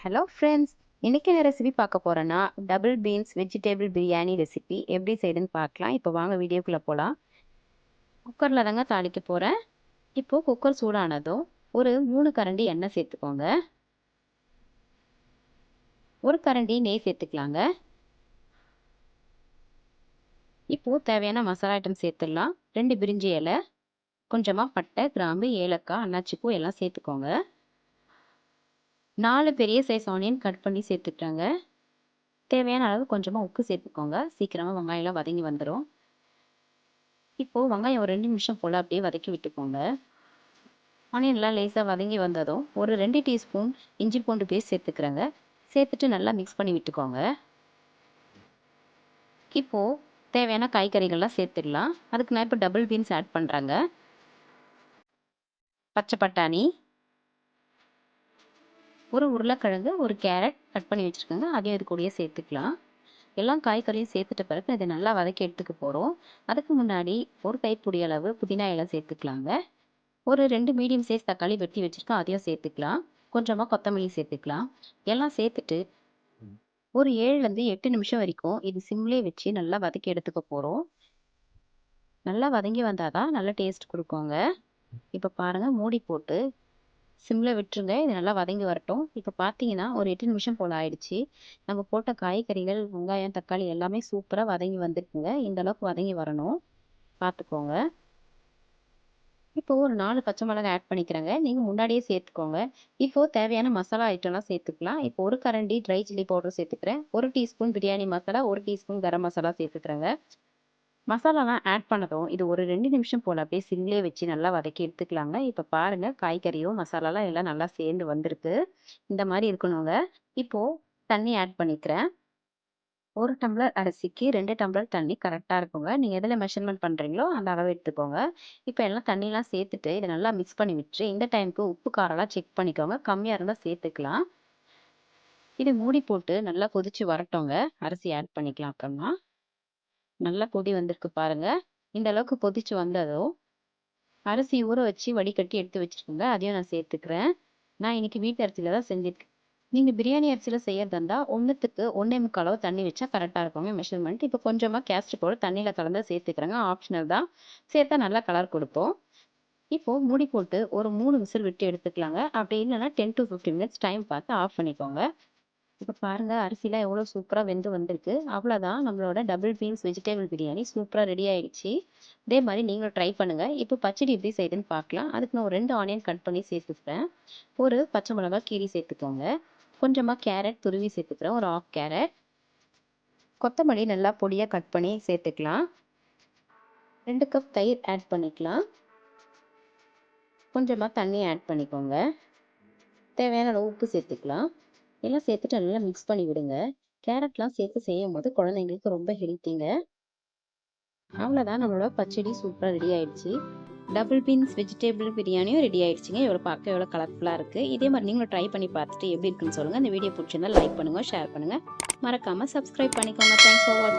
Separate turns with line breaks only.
Hello friends இன்றைக்கி என்ன recipe பார்க்க போகிறேன்னா double beans vegetable biryani recipe எப்படி செய்யுதுன்னு பார்க்கலாம். இப்போ வாங்க வீடியோக்குள்ளே போகலாம் குக்கரில் தாங்க தாளிக்க போகிறேன் இப்போது குக்கர் சூடானதும் ஒரு மூணு கரண்டி எண்ணெய் சேர்த்துக்கோங்க. ஒரு கரண்டி நெய் சேர்த்துக்கலாங்க. இப்போது தேவையான மசாலா ஐட்டம் சேர்த்துடலாம். ரெண்டு பிரிஞ்சி இலை கொஞ்சமாக பட்டை கிராம்பு ஏலக்காய் அன்னாச்சிப்பூ எல்லாம் சேர்த்துக்கோங்க. நாலு பெரிய சைஸ் ஆனியன் கட் பண்ணி சேர்த்துக்கிட்டாங்க தேவையான அளவு கொஞ்சமாக உப்பு சேர்த்துக்கோங்க. சீக்கிரமாக வெங்காயம்லாம் வதங்கி வந்துடும் இப்போது வெங்காயம் ஒரு ரெண்டு நிமிஷம் போல் அப்படியே வதக்கி விட்டுக்கோங்க. ஆனியன்லாம் லேசாக வதங்கி வந்ததும் ஒரு ரெண்டு டீஸ்பூன் இஞ்சி பூண்டு பேஸ்ட் சேர்த்துக்கிறேங்க. சேர்த்துட்டு நல்லா மிக்ஸ் பண்ணி விட்டுக்கோங்க. இப்போது தேவையான காய்கறிகள்லாம் சேர்த்துடலாம். அதுக்கு நான் இப்போ டபுள் பீன்ஸ் ஆட் பண்ணுறாங்க பச்சை பட்டாணி ஒரு உருளைக்கிழங்கு ஒரு கேரட் கட் பண்ணி வச்சுருக்கோங்க. அதையும் இது கூடயே சேர்த்துக்கலாம். எல்லாம் காய்கறியும் சேர்த்துட்ட பிறகு இதை நல்லா வதக்கி எடுத்துக்க போகிறோம் அதுக்கு முன்னாடி ஒரு கைப்பிடி அளவு புதினா இலை சேர்த்துக்கலாங்க. ஒரு ரெண்டு மீடியம் சைஸ் தக்காளி வெட்டி வச்சுருக்கோம் அதையும் சேர்த்துக்கலாம். கொஞ்சமாக கொத்தமல்லி சேர்த்துக்கலாம். எல்லாம் சேர்த்துட்டு ஒரு ஏழுலேருந்து எட்டு நிமிஷம் வரைக்கும் இது சிம்லே வச்சு நல்லா வதக்கி எடுத்துக்க போகிறோம் நல்லா வதங்கி வந்தால் தான் நல்லா டேஸ்ட் கொடுக்கோங்க. இப்போ பாருங்கள் மூடி போட்டு சிம்மில் விட்டுருங்க. இது நல்லா வதங்கி வரட்டும். இப்போ பார்த்தீங்கன்னா ஒரு எட்டு நிமிஷம் போல் ஆயிடுச்சு. நம்ம போட்ட காய்கறிகள் வெங்காயம் தக்காளி எல்லாமே சூப்பராக வதங்கி வந்துருக்குங்க. இந்த அளவுக்கு வதங்கி வரணும். பார்த்துக்கோங்க இப்போ ஒரு நாலு பச்சை மிளகாய் ஆட் பண்ணிக்கிறேங்க. நீங்கள் முன்னாடியே சேர்த்துக்கோங்க. இப்போது தேவையான மசாலா ஐட்டம்லாம் சேர்த்துக்கலாம். இப்போ ஒரு கரண்டி ட்ரை சில்லி பவுடர் சேர்த்துக்கிறேன். ஒரு டீஸ்பூன் பிரியாணி மசாலா ஒரு டீஸ்பூன் கரம் மசாலா சேர்த்துக்கிறேங்க. மசாலாலாம் ஆட் பண்ணதும் இது ஒரு ரெண்டு நிமிஷம் போல் அப்படியே சிம்லேயே வச்சு நல்லா வதக்கி எடுத்துக்கலாங்க. இப்போ பாருங்கள் காய்கறியும் மசாலாலாம் எல்லாம் நல்லா சேர்ந்து வந்திருக்கு. இந்த மாதிரி இருக்கணுங்க. இப்போது தண்ணி ஆட் பண்ணிக்கிறேன். ஒரு டம்ளர் அரிசிக்கு ரெண்டு டம்ளர் தண்ணி கரெக்டாக இருக்குங்க. நீங்கள் எதில் மெஷர்மெண்ட் பண்ணுறீங்களோ அந்த அளவு எடுத்துக்கோங்க. இப்போ எல்லாம் தண்ணிலாம் சேர்த்துட்டு இதை நல்லா மிக்ஸ் பண்ணி விட்டு இந்த டைமுக்கு உப்பு காரெல்லாம் செக் பண்ணிக்கோங்க. கம்மியாக இருந்தால் சேர்த்துக்கலாம். இது மூடி போட்டு நல்லா கொதிச்சு வரட்டோங்க. அரிசி ஆட் பண்ணிக்கலாம் அப்புறமா. நல்லா கொதி வந்திருக்கு பாருங்க. இந்த அளவுக்கு கொதிச்சு வந்ததும் அரிசி ஊற வச்சு வடிகட்டி எடுத்து வச்சுருக்கோங்க. அதையும் நான் சேர்த்துக்கிறேன். நான் இன்னைக்கு வீட்டு அரிசியில தான் செஞ்சுருக்கேன். நீங்கள் பிரியாணி அரிசியில் செய்யறதா இருந்தால் ஒன்றுத்துக்கு ஒன்றே முக்காளவு தண்ணி வச்சா கரெக்டாக இருக்குங்க மெஷர்மெண்ட் இப்போ கொஞ்சமாக கேஸ்ட் போட தண்ணியில் கலந்து சேர்த்துக்கிறேங்க. ஆப்ஷனல் தான். சேர்த்தா நல்லா கலர் கொடுப்போம். இப்போ மூடி போட்டு ஒரு மூணு விசில் விட்டு எடுத்துக்கலாங்க. அப்படி இல்லைன்னா ten to fifteen minutes time பார்த்து ஆஃப் பண்ணிக்கோங்க. இப்போ பாருங்கள் அரிசிலாம் எவ்வளோ சூப்பராக வெந்து வந்திருக்கு. அவ்வளோதான் நம்மளோட டபுள் பீன்ஸ் வெஜிடபிள் பிரியாணி சூப்பராக ரெடி ஆயிடுச்சு. இதே மாதிரி நீங்களும் ட்ரை பண்ணுங்கள் இப்போ பச்சடி எப்படி செய்யுதுன்னு பார்க்கலாம் அதுக்கு நான் ஒரு ரெண்டு ஆனியன் கட் பண்ணி சேர்த்துக்கிறேன். ஒரு பச்சை மிளகா கீரி சேர்த்துக்கோங்க. கொஞ்சமாக கேரட் துருவி சேர்த்துக்கிறேன். ஒரு ஆஃப் கேரட் கொத்தமல்லி நல்லா பொடியாக கட் பண்ணி சேர்த்துக்கலாம். ரெண்டு கப் தயிர் ஆட் பண்ணிக்கலாம். கொஞ்சமாக தண்ணி ஆட் பண்ணிக்கோங்க. தேவையான உப்பு சேர்த்துக்கலாம். எல்லாம் சேர்த்துட்டு நல்லா மிக்ஸ் பண்ணி விடுங்க. கேரட்லாம் சேர்த்து செய்யும் போது குழந்தைங்களுக்கு ரொம்ப ஹெல்த்திங்க அவ்வளோதான் நம்மளோட பச்சடி சூப்பராக ரெடி ஆயிடுச்சு. டபுள் பீன்ஸ் வெஜிடபிள் பிரியாணியும் ரெடி ஆயிடுச்சுங்க. எவ்வளோ பார்க்க எவ்வளோ கலர்ஃபுல்லாக இருக்குது இதே மாதிரி நீங்களும் ட்ரை பண்ணி பார்த்துட்டு எப்படி இருக்குன்னு சொல்லுங்கள் இந்த வீடியோ பிடிச்சிருந்தா லைக் பண்ணுங்கள் ஷேர் பண்ணுங்கள் மறக்காமல் சப்ஸ்கிரைப் பண்ணிக்கோங்க. தேங்க்ஸ் ஃபார் வாட்சிங்